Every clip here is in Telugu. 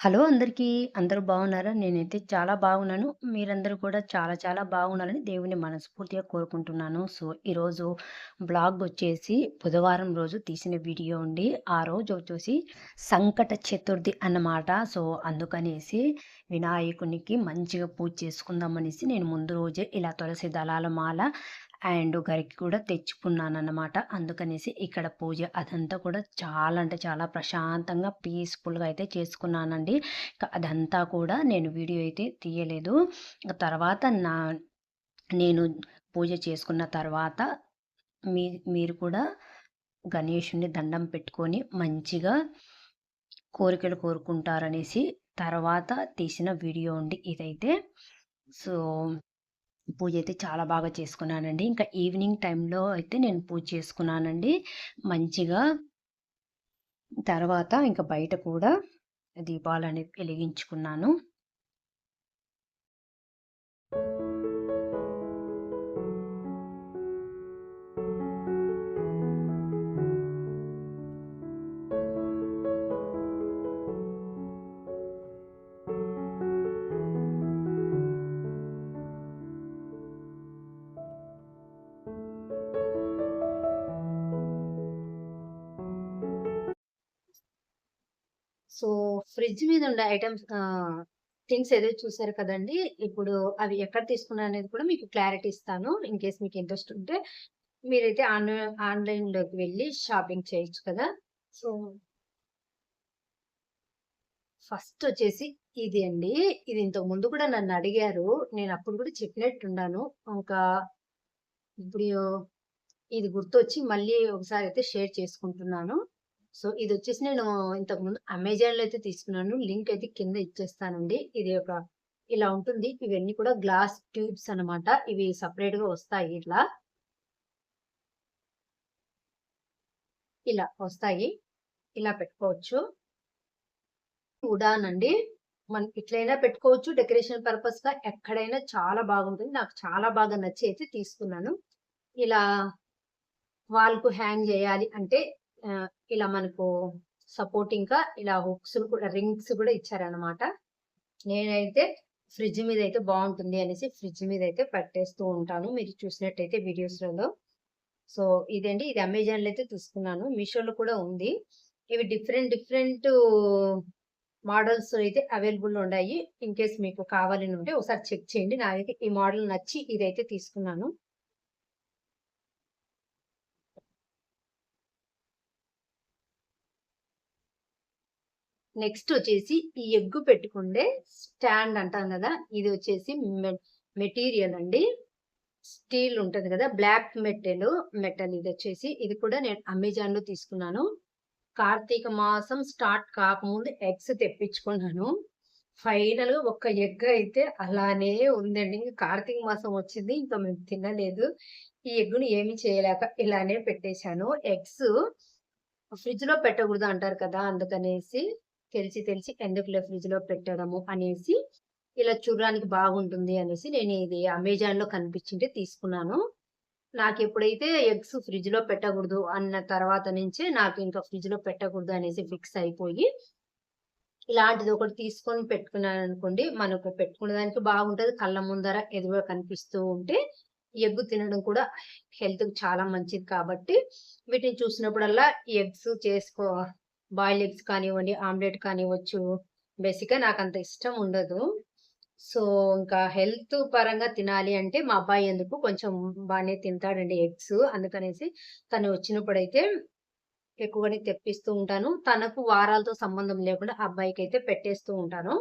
హలో అందరికీ. అందరూ బాగున్నారా? నేనైతే చాలా బాగున్నాను. మీరందరూ కూడా చాలా చాలా బాగున్నారని దేవుడిని మనస్ఫూర్తిగా కోరుకుంటున్నాను. సో, ఈరోజు బ్లాగ్ వచ్చేసి బుధవారం రోజు తీసిన వీడియో ఉండి ఆ రోజు వచ్చేసి సంకట చతుర్థి అన్నమాట. సో, అందుకనేసి వినాయకునికి మంచిగా పూజ చేసుకుందామనేసి నేను ముందు రోజే ఇలా తులసి దళాల మాల అండ్ గరికి కూడా తెచ్చుకున్నానన్నమాట. అందుకనేసి ఇక్కడ పూజ అదంతా కూడా చాలా అంటే చాలా ప్రశాంతంగా, పీస్‌ఫుల్‌గా అయితే చేసుకున్నానండి. అదంతా కూడా నేను వీడియో అయితే తీయలేదు. తర్వాత నా నేను పూజ చేసుకున్న తర్వాత మీ మీరు కూడా గణేషుని దండం పెట్టుకొని మంచిగా కోరికలు కోరుకుంటారనేసి తర్వాత తీసిన వీడియో అండి ఇదైతే. సో, పూజ అయితే చాలా బాగా చేసుకున్నానండి. ఇంకా ఈవినింగ్ టైంలో అయితే నేను పూజ చేసుకున్నానండి. మంచిగా తర్వాత ఇంకా బయట కూడా దీపాలనేవి వెలిగించుకున్నాను. సో, ఫ్రిడ్జ్ మీద ఉండే ఐటమ్స్ థింగ్స్ ఏదో చూసారు కదండీ! ఇప్పుడు అవి ఎక్కడ తీసుకున్నాననేది కూడా మీకు క్లారిటీ ఇస్తాను. ఇన్ కేస్ మీకు ఇంట్రెస్ట్ ఉంటే మీరైతే ఆన్లైన్ ఆన్‌లైన్‌లోకి వెళ్ళి షాపింగ్ చేయొచ్చు కదా! సో ఫస్ట్ వచ్చేసి ఇది అండి. ఇది ఇంతకు ముందు కూడా నన్ను అడిగారు. నేను అప్పుడు కూడా చెప్పినట్టున్నాను. ఇంకా ఇప్పుడు ఇది గుర్తొచ్చి మళ్ళీ ఒకసారి అయితే షేర్ చేసుకుంటున్నాను. సో, ఇది వచ్చేసి నేను ఇంతకుముందు అమెజాన్‌లో అయితే తీసుకున్నాను. లింక్ అయితే కింద ఇచ్చేస్తానండి. ఇది ఒక ఇలా ఉంటుంది. ఇవన్నీ కూడా గ్లాస్ ట్యూబ్స్ అన్నమాట. ఇవి సపరేట్గా వస్తాయి ఇట్లా. ఇలా వస్తాయి. ఇలా పెట్టుకోవచ్చు. ఉడాన్ అండి. మనం ఇట్లయినా పెట్టుకోవచ్చు. డెకరేషన్ పర్పస్‌గా ఎక్కడైనా చాలా బాగుంటుంది. నాకు చాలా బాగా నచ్చి అయితే తీసుకున్నాను. ఇలా వాల్‌కు హ్యాంగ్ చేయాలి అంటే ఇలా మనకు సపోర్టింగ్‌గా ఇలా హుక్స్ కూడా రింగ్స్ కూడా ఇచ్చారన్నమాట. నేనైతే ఫ్రిడ్జ్ మీద అయితే బాగుంటుంది అనేసి ఫ్రిడ్జ్ మీద అయితే పెట్టేస్తూ ఉంటాను. మీరు చూసినట్టయితే వీడియోస్‌లలో. సో, ఇదండి. ఇది అమెజాన్‌లో అయితే తీసుకున్నాను. మీషోలో కూడా ఉంది. ఇవి డిఫరెంట్ డిఫరెంట్ మోడల్స్ అయితే అవైలబుల్ ఉన్నాయి. ఇన్ కేస్ మీకు కావాలని ఉంటే ఒకసారి చెక్ చేయండి. నాకైతే ఈ మోడల్ నచ్చి ఇదైతే తీసుకున్నాను. నెక్స్ట్ వచ్చేసి ఈ ఎగ్గు పెట్టుకుండే స్టాండ్ అంటాం కదా! ఇది వచ్చేసి మెటీరియల్ అండి. స్టీల్ ఉంటుంది కదా! బ్లాక్ మెటల్, మెటల్ ఇదొచ్చేసి ఇది కూడా నేను అమెజాన్‌లో తీసుకున్నాను. కార్తీక మాసం స్టార్ట్ కాకముందు ఎగ్స్ తెప్పించుకున్నాను. ఫైనల్ ఒక్క ఎగ్ అయితే అలానే ఉందండి. కార్తీక మాసం వచ్చింది. ఇంకా మేము తినలేదు. ఈ ఎగ్గుని ఏమి చేయలేక ఇలానే పెట్టేశాను. ఎగ్స్ ఫ్రిడ్జ్‌లో పెట్టకూడదు అంటారు కదా! అందుకనేసి తెలిసి తెలిసి ఎందుకులే ఫ్రిడ్జ్‌లో పెట్టడము అనేసి ఇలా చూడడానికి బాగుంటుంది అనేసి నేను ఇది అమెజాన్‌లో కనిపించింటే తీసుకున్నాను. నాకు ఎప్పుడైతే ఎగ్స్ ఫ్రిడ్జ్‌లో పెట్టకూడదు అన్న తర్వాత నుంచే నాకు ఇంకా ఫ్రిడ్జ్‌లో పెట్టకూడదు అనేసి ఫిక్స్ అయిపోయి ఇలాంటిది ఒకటి తీసుకొని పెట్టుకున్నాను అనుకోండి మనకు పెట్టుకునే దానికి బాగుంటుంది కళ్ళ ముందర ఎదురుగా కనిపిస్తూ ఉంటే ఎగ్ తినడం కూడా హెల్త్‌కి చాలా మంచిది కాబట్టి వీటిని చూసినప్పుడల్లా ఎగ్స్ చేసుకో బాయిల్డ్ ఎగ్స్ కానివ్వండి, ఆమ్లెట్ కానివ్వచ్చు. బేసిక్‌గా అంత ఇష్టం ఉండదు. సో, ఇంకా హెల్త్ పరంగా తినాలి అంటే మా అబ్బాయి ఎందుకు కొంచెం బాగానే తింటాడండి ఎగ్స్. అందుకనేసి తను వచ్చినప్పుడైతే ఎక్కువగానే తెప్పిస్తూ ఉంటాను. తనకు వారాలతో సంబంధం లేకుండా అబ్బాయికి అయితే పెట్టేస్తూ ఉంటాను.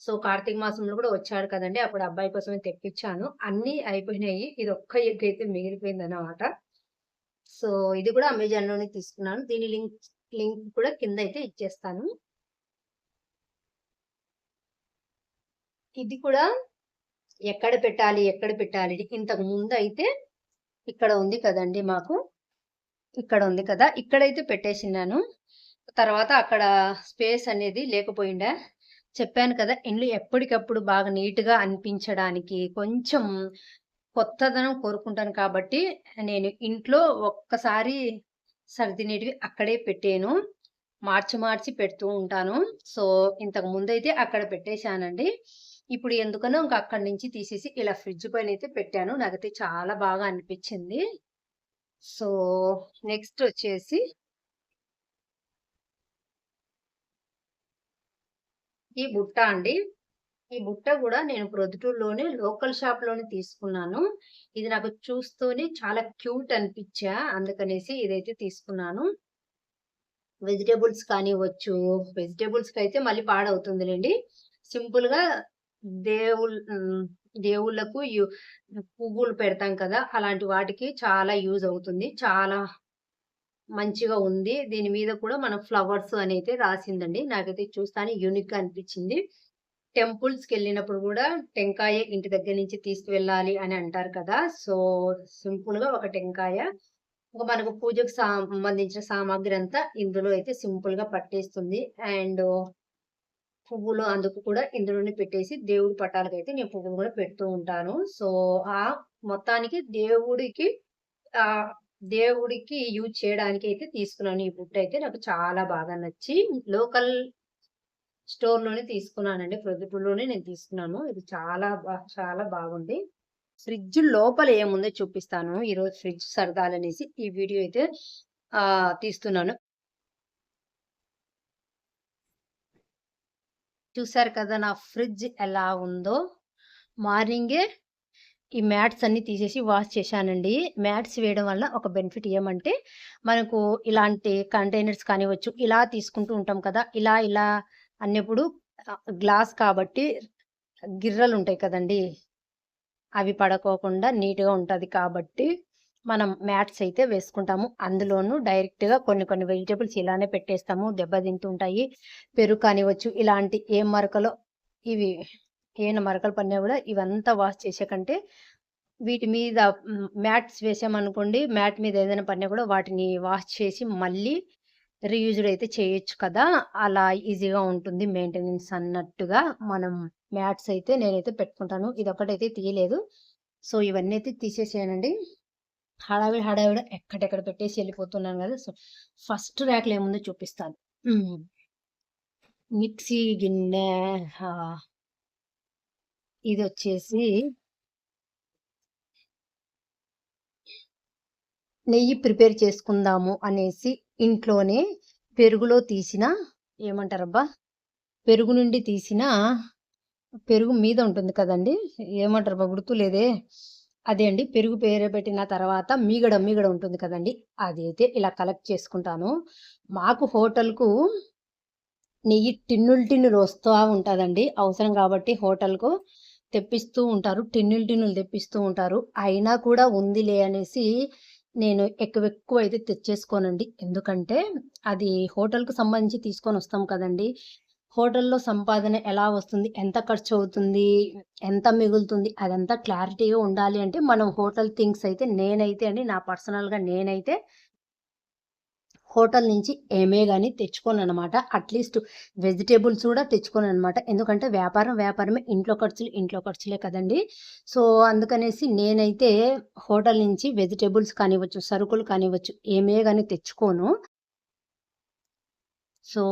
సో, కార్తీక మాసంలో కూడా వచ్చాడు కదండి అప్పుడు అబ్బాయి కోసమే తెప్పించాను. అన్నీ అయిపోయినాయి. ఇది ఒక్క ఎగ్ అయితే మిగిలిపోయింది అన్నమాట సో, ఇది కూడా అమెజాన్‌లోనే తీసుకున్నాను. దీని లింక్ లింక్ కూడా కింద అయితే ఇచ్చేస్తాను. ఇది కూడా ఎక్కడ పెట్టాలి? ఎక్కడ పెట్టాలి? ఇంతకు ముందు అయితే ఇక్కడ ఉంది కదండి మాకు. ఇక్కడ ఉంది కదా! ఇక్కడైతే పెట్టేసినాను. తర్వాత అక్కడ స్పేస్ అనేది లేకపోయిండే. చెప్పాను కదా! ఇండ్లు ఎప్పటికప్పుడు బాగా నీట్‌గా అనిపించడానికి కొంచెం కొత్తదనం కోరుకుంటాను కాబట్టి నేను ఇంట్లో ఒక్కసారి సర్దినేటివి అక్కడే పెట్టాను. మార్చి మార్చి పెడుతూ ఉంటాను. సో, ఇంతకు ముందైతే అక్కడ పెట్టేశానండి. ఇప్పుడు ఎందుకనో ఇంక అక్కడి నుంచి తీసేసి ఇలా ఫ్రిడ్జ్ పైన అయితే పెట్టాను. నాకైతే చాలా బాగా అనిపించింది సో, నెక్స్ట్ వచ్చేసి ఈ బుట్ట అండి. ఈ బుట్ట కూడా నేను ప్రొద్దుటూరులోనే లోకల్ షాప్‌లోనే తీసుకున్నాను. ఇది నాకు చూస్తూనే చాలా క్యూట్ అనిపించా అందుకనేసి ఇదైతే తీసుకున్నాను. వెజిటబుల్స్ కానివ్వచ్చు, అయితే మళ్ళీ పాడవుతుందిలేండి సింపుల్‌గా దేవుళ్ దేవుళ్ళకు పువ్వులు పెడతాం కదా! అలాంటి వాటికి చాలా యూజ్ అవుతుంది. చాలా మంచిగా ఉంది. దీని మీద కూడా మన ఫ్లవర్స్ అనైతే రాసిందండి. నాకైతే చూస్తానే యూనిక్‌గా అనిపించింది టెంపుల్స్కి వెళ్ళినప్పుడు కూడా టెంకాయ ఇంటి దగ్గర నుంచి తీసుకువెళ్ళాలి అని అంటారు కదా! సో, సింపుల్‌గా ఒక టెంకాయ, ఒక మనకు పూజకు సంబంధించిన సామాగ్రి అంతా ఇందులో అయితే సింపుల్‌గా పట్టేస్తుంది. అండ్ పువ్వులు అందుకు కూడా ఇందులోనే పెట్టేసి దేవుడి పటాలకైతే నేను పువ్వులు కూడా పెడుతూ ఉంటాను. సో, ఆ మొత్తానికి దేవుడికి ఆ దేవుడికి యూజ్ చేయడానికి అయితే తీసుకున్నాను. ఈ బుట్టయితే నాకు చాలా బాగా నచ్చి లోకల్ స్టోర్‌లోనే తీసుకున్నానండి. ప్రొద్దుటూరులోనే నేను తీసుకున్నాను. ఇది చాలా చాలా బాగుంది. ఫ్రిడ్జ్ లోపల ఏముందో చూపిస్తాను. ఈరోజు ఫ్రిడ్జ్ సరదాలనేసి ఈ వీడియో అయితే తీస్తున్నాను. చూసారు కదా! నా ఫ్రిడ్జ్ ఎలా ఉందో. మార్నింగే ఈ మ్యాట్స్ అన్ని తీసేసి వాష్ చేశానండి. మ్యాట్స్ వేయడం వల్ల ఒక బెనిఫిట్ ఏమంటే, మనకు ఇలాంటి కంటైనర్స్ కానివ్వచ్చు, ఇలా తీసుకుంటూ ఉంటాం కదా! ఇలా ఇలా అన్నప్పుడు గ్లాస్ కాబట్టి గిర్రలు ఉంటాయి కదండీ! అవి పడకోకుండా నీట్‌గా ఉంటుంది కాబట్టి, మనం మ్యాట్స్ అయితే వేసుకుంటాము. అందులోనూ డైరెక్ట్‌గా కొన్ని కొన్ని వెజిటేబుల్స్ ఇలానే పెట్టేస్తాము. దెబ్బతింటుంటాయి. పెరుగు కానివ్వచ్చు, ఇలాంటి ఏ మరకలో ఇవి ఏమైనా మరకలు పడినా కూడా ఇవంతా వాష్ చేసే కంటే, వీటి మీద మ్యాట్స్ వేసామనుకోండి, మ్యాట్ మీద ఏదైనా పడినా కూడా వాటిని వాష్ చేసి మళ్ళీ రీయూజ్డ్ అయితే చేయొచ్చు కదా! అలా ఈజీగా ఉంటుంది మెయింటెనెన్స్ అన్నట్టుగా మనం మ్యాట్స్ అయితే నేనైతే పెట్టుకుంటాను. ఇది ఒకటైతే తీయలేదు. సో, ఇవన్నీ అయితే తీసేసేయనండి హడావిడి హడావిడ ఎక్కడెక్కడ పెట్టేసి వెళ్ళిపోతున్నాను కదా సో, ఫస్ట్ ర్యాక్‌లో ఏముందో చూపిస్తాను. మిక్సీ గిన్నె ఇది వచ్చేసి నెయ్యి ప్రిపేర్ చేసుకుందాము అనేసి ఇంట్లోనే పెరుగులో తీసిన ఏమంటారబ్బా! పెరుగు నుండి తీసిన పెరుగు మీద ఉంటుంది కదండీ! ఏమంటారబ్బా! గుర్తులేదే. అదే అండి. పెరుగు పేరబెట్టిన తర్వాత మీగడ, మీగడ ఉంటుంది కదండి అదైతే ఇలా కలెక్ట్ చేసుకుంటాను. మాకు హోటల్‌కు నెయ్యి టిన్నులు టిన్నులు వస్తూ ఉంటుందండి అవసరం కాబట్టి హోటల్‌కు తెప్పిస్తూ ఉంటారు. టిన్నులు టిన్నులు తెప్పిస్తూ ఉంటారు. అయినా కూడా ఉందిలే అనేసి నేను ఎక్కువ ఎక్కువ అయితే తెచ్చేసుకోనండి. ఎందుకంటే, అది హోటల్‌కు సంబంధించి తీసుకొని వస్తాం కదండీ! హోటల్‌లో సంపాదన ఎలా వస్తుంది? ఎంత ఖర్చు అవుతుంది ఎంత మిగులుతుంది? అదంతా క్లారిటీగా ఉండాలి అంటే, మనం హోటల్ థింగ్స్ అయితే నేనైతే అండి నా పర్సనల్‌గా నేనైతే హోటల్ నుంచి ఏమే కానీ తెచ్చుకోను అనమాట అట్‌లీస్ట్ వెజిటేబుల్స్ కూడా తెచ్చుకోను అనమాట ఎందుకంటే, వ్యాపారం వ్యాపారమే. ఇంట్లో ఖర్చులు ఇంట్లో ఖర్చులే కదండీ! సో, అందుకనేసి నేనైతే హోటల్ నుంచి వెజిటేబుల్స్ కానివ్వచ్చు, సరుకులు కానివ్వచ్చు, ఏమే కానీ తెచ్చుకోను. సో,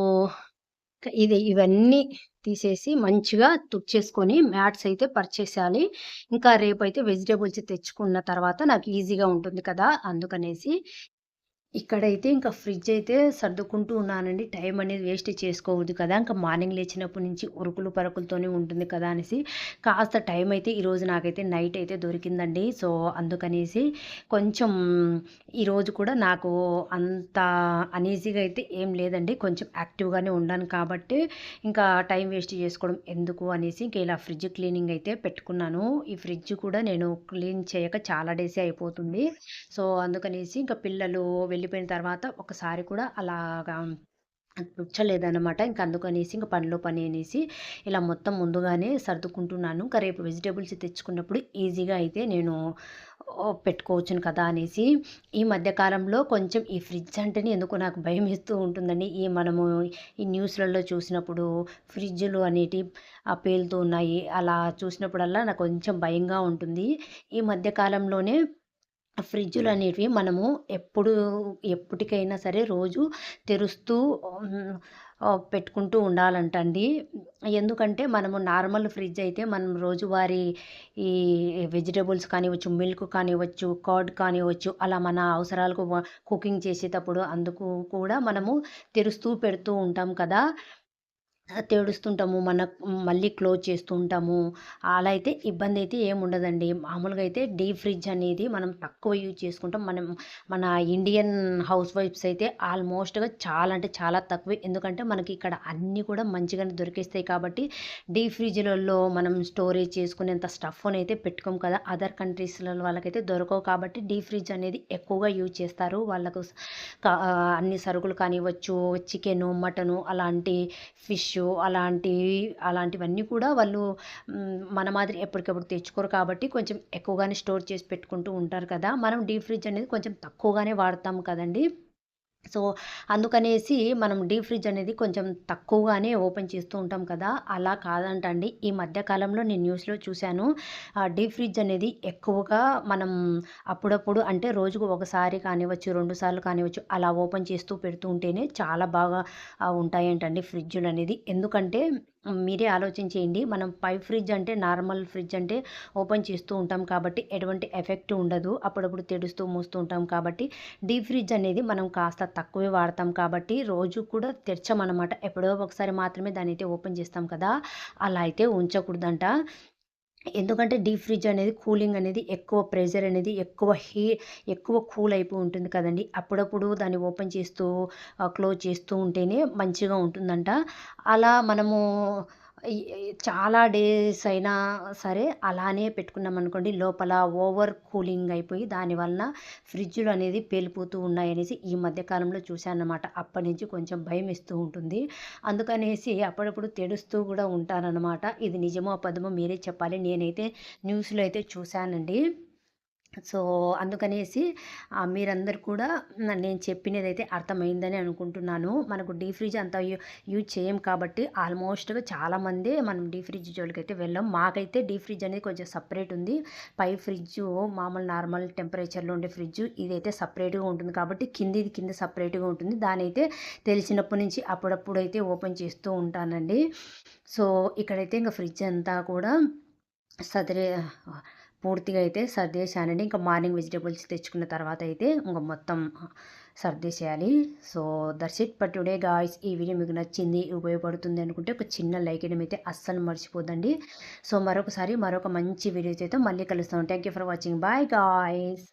ఇది ఇవన్నీ తీసేసి మంచిగా తుడిచేసుకొని మ్యాట్స్ అయితే పర్చేసేయాలి ఇంకా ఇంకా రేపైతే వెజిటేబుల్స్ తెచ్చుకున్న తర్వాత నాకు ఈజీగా ఉంటుంది కదా! అందుకనేసి ఇక్కడైతే ఇంకా ఫ్రిడ్జ్ అయితే సర్దుకుంటూ ఉన్నానండి. టైం అనేది వేస్ట్ చేసుకోవద్దు కదా! ఇంకా మార్నింగ్ లేచినప్పటి నుంచి ఉరుకులు పరుకులతోనే ఉంటుంది కదా! అనేసి కాస్త టైం అయితే ఈరోజు నాకైతే నైట్ అయితే దొరికిందండి. సో, అందుకనేసి కొంచెం ఈరోజు కూడా నాకు అంత అనీజీగా అయితే ఏం లేదండి. కొంచెం యాక్టివ్‌గానే ఉన్నాను కాబట్టి, ఇంకా టైం వేస్ట్ చేసుకోవడం ఎందుకు అనేసి ఇంకా ఇలా ఫ్రిడ్జ్ క్లీనింగ్ అయితే పెట్టుకున్నాను. ఈ ఫ్రిడ్జ్ కూడా నేను క్లీన్ చేయక చాలా డేసే అయిపోతుంది. సో, అందుకనేసి ఇంకా పిల్లలు వెళ్ళిపోయిన తర్వాత ఒకసారి కూడా అలాగా తుడచలేదనమాట. ఇంక అందుకనేసి ఇంక పనిలో పని అనేసి ఇలా మొత్తం ముందుగానే సర్దుకుంటున్నాను. ఇంకా రేపు వెజిటేబుల్స్ తెచ్చుకున్నప్పుడు ఈజీగా అయితే నేను పెట్టుకోవచ్చును కదా! అనేసి ఈ మధ్యకాలంలో కొంచెం ఈ ఫ్రిడ్జ్ అంటేనే ఎందుకో నాకు భయం ఇస్తూ ఉంటుందండి. ఈ మనము ఈ న్యూస్‌లలో చూసినప్పుడు ఫ్రిడ్జ్‌లు అనేటివి పేలుతూ ఉన్నాయి. అలా చూసినప్పుడల్లా నాకు కొంచెం భయంగా ఉంటుంది. ఈ మధ్యకాలంలోనే ఫ్రిడ్జ్లు అనేటివి మనము ఎప్పుడు ఎప్పటికైనా సరే రోజు తెరుస్తూ పెట్టుకుంటూ ఉండాలంటండి. ఎందుకంటే మనము నార్మల్ ఫ్రిడ్జ్ అయితే మనం రోజువారీ ఈ వెజిటేబుల్స్ కానివ్వచ్చు మిల్క్ కానివ్వచ్చు కర్డ్ కానివ్వచ్చు అలా మన అవసరాలకు కుకింగ్ చేసేటప్పుడు అందుకు కూడా మనము తెరుస్తూ పెడుతూ ఉంటాం కదా. తేడుస్తుంటాము మన మళ్ళీ క్లోజ్ చేస్తూ ఉంటాము అలా అయితే ఇబ్బంది అయితే ఏముండదండి. మామూలుగా అయితే డీప్ ఫ్రిడ్జ్ అనేది మనం తక్కువ యూజ్ చేసుకుంటాం. మనం మన ఇండియన్ హౌస్ వైఫ్స్ అయితే ఆల్మోస్ట్గా చాలా అంటే చాలా తక్కువే. ఎందుకంటే మనకి ఇక్కడ అన్నీ కూడా మంచిగానే దొరికిస్తాయి కాబట్టి డీప్ ఫ్రిడ్జ్లలో మనం స్టోరేజ్ చేసుకునేంత స్టఫ్ అయితే పెట్టుకోం కదా. అదర్ కంట్రీస్లలో వాళ్ళకైతే దొరకవు కాబట్టి డీప్ ఫ్రిడ్జ్ అనేది ఎక్కువగా యూజ్ చేస్తారు. వాళ్ళకు అన్ని సరుకులు కానివ్వచ్చు చికెను మటను అలాంటి ఫిష్ అలాంటివి అలాంటివన్నీ కూడా వాళ్ళు మన మాదిరి ఎప్పటికప్పుడు తెచ్చుకోరు కాబట్టి కొంచెం ఎక్కువగానే స్టోర్ చేసి పెట్టుకుంటూ ఉంటారు కదా. మనం డీప్ ఫ్రిడ్జ్ అనేది కొంచెం తక్కువగానే వాడతాం కదండి. సో అందుకనేసి మనం డీప్ ఫ్రిడ్జ్ అనేది కొంచెం తక్కువగానే ఓపెన్ చేస్తూ ఉంటాం కదా. అలా కాదంటండి. ఈ మధ్యకాలంలో నేను న్యూస్లో చూశాను. డీప్ ఫ్రిడ్జ్ అనేది ఎక్కువగా మనం అప్పుడప్పుడు అంటే రోజుకు ఒకసారి కానివ్వచ్చు రెండు సార్లు కానివ్వచ్చు అలా ఓపెన్ చేస్తూ పెడుతూ ఉంటేనే చాలా బాగా ఉంటాయంటండి ఫ్రిడ్జులు అనేది. ఎందుకంటే మీరే ఆలోచించేయండి. మనం పై ఫ్రిడ్జ్ అంటే నార్మల్ ఫ్రిడ్జ్ అంటే ఓపెన్ చేస్తూ ఉంటాం కాబట్టి ఎటువంటి ఎఫెక్ట్ ఉండదు. అప్పుడప్పుడు తెడుస్తూ మూస్తూ ఉంటాం కాబట్టి డీప్ ఫ్రిడ్జ్ అనేది మనం కాస్త తక్కువే వాడతాం కాబట్టి రోజు కూడా తెరచమన్నమాట. ఎప్పుడో ఒకసారి మాత్రమే దాన్ని అయితే ఓపెన్ చేస్తాం కదా. అలా అయితే ఉంచకూడదంట. ఎందుకంటే డీప్ ఫ్రిడ్జ్ అనేది కూలింగ్ అనేది ఎక్కువ ప్రెజర్ అనేది ఎక్కువ హీ ఎక్కువ కూల్ అయిపోయి ఉంటుంది కదండి. అప్పుడప్పుడు దాన్ని ఓపెన్ చేస్తూ క్లోజ్ చేస్తూ ఉంటేనే మంచిగా ఉంటుందంట. అలా మనము చాలా డేస్ అయినా సరే అలానే పెట్టుకున్నాం అనుకోండి లోపల ఓవర్ కూలింగ్ అయిపోయి దానివలన ఫ్రిడ్జ్లు అనేది పేలిపోతూ ఉన్నాయనేసి ఈ మధ్యకాలంలో చూశానమాట అప్పటి నుంచి కొంచెం భయం ఇస్తూ ఉంటుంది. అందుకనేసి అప్పుడప్పుడు తెడుస్తూ కూడా ఉంటానన్నమాట. ఇది నిజమో అబద్ధమో మీరే చెప్పాలి. నేనైతే న్యూస్లో అయితే చూశానండి. సో అందుకనేసి మీరందరు కూడా నేను చెప్పినదైతే అర్థమైందని అనుకుంటున్నాను. మనకు డీ ఫ్రిడ్జ్ అంత యూజ్ చేయం కాబట్టి ఆల్మోస్ట్గా చాలామంది మనం డీ ఫ్రిడ్జ్ జోలికి అయితే వెళ్ళాం. మాకైతే డీ ఫ్రిడ్జ్ అనేది కొంచెం సపరేట్ ఉంది. పై ఫ్రిడ్జ్ మామూలు నార్మల్ టెంపరేచర్లో ఉండే ఫ్రిడ్జ్ ఇదైతే సపరేట్గా ఉంటుంది కాబట్టి కిందిది కింద సపరేట్గా ఉంటుంది. దాని అయితే తెలిసినప్పటి నుంచి అప్పుడప్పుడు అయితే ఓపెన్ చేస్తూ ఉంటానండి. సో ఇక్కడైతే ఇంకా ఫ్రిడ్జ్ అంతా కూడా సదరే పూర్తిగా అయితే సర్దేశానండి. ఇంకా మార్నింగ్ వెజిటేబుల్స్ తెచ్చుకున్న తర్వాత అయితే ఇంకా మొత్తం సర్దేసేయాలి. So that's it but today guys. ఈ వీడియో మీకు నచ్చింది ఉపయోగపడుతుంది అనుకుంటే ఒక చిన్న లైక్ వేయడం అయితే అస్సలు మర్చిపోదండి సో మరొకసారి మరొక మంచి వీడియోస్ అయితే మళ్ళీ కలుస్తాం. Thank you for watching bye guys